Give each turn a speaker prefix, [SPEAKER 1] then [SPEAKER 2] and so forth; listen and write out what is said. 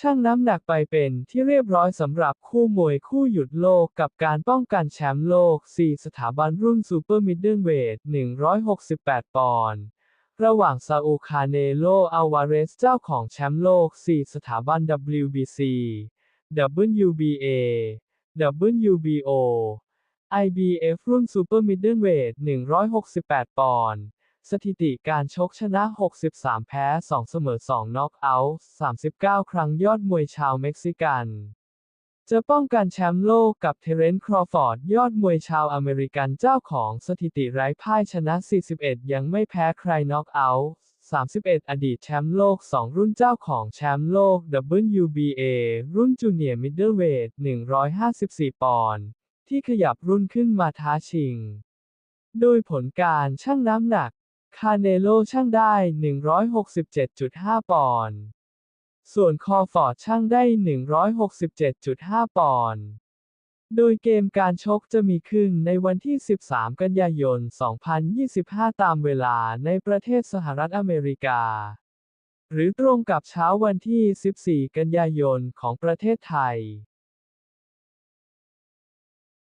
[SPEAKER 1] ชั่งน้ำหนักไปเป็นที่เรียบร้อยสำหรับคู่มวยคู่หยุดโลกกับการป้องกันแชมป์โลก 4 สถาบันรุ่นซูเปอร์มิดเดิลเวท 168 ปอนด์ ระหว่างซาอูคาเนโลอัลวาเรส เจ้าของแชมป์โลก 4 สถาบัน WBC WBA WBO IBF รุ่นซูเปอร์มิดเดิลเวท 168 ปอนด์ สถิติการชกชนะ 63 แพ้ 2 เสมอ 2 น็อกเอาท์ 39 ครั้งยอดมวยชาวเม็กซิกัน จะป้องกันแชมป์โลกกับเทเรนซ์ครอฟอร์ด ยอดมวยชาวอเมริกันเจ้าของสถิติไร้พ่ายชนะ 41 ยังไม่แพ้ใครน็อกเอาท์ 31 อดีตแชมป์โลก 2 รุ่นเจ้าของแชมป์โลก WBA รุ่นจูเนียร์มิดเดิลเวท154 ปอนด์ที่ขยับรุ่นขึ้นมาท้าชิง โดยผลการชั่งน้ำหนัก คาเนโลชั่งได้ 167.5 ปอนด์ ส่วนคอฟอร์ดชั่งได้ 167.5 ปอนด์ โดยเกมการชกจะมีขึ้นในวันที่ 13 กันยายน 2025 ตามเวลาในประเทศสหรัฐอเมริกา หรือตรงกับเช้าวันที่ 14 กันยายนของประเทศไทย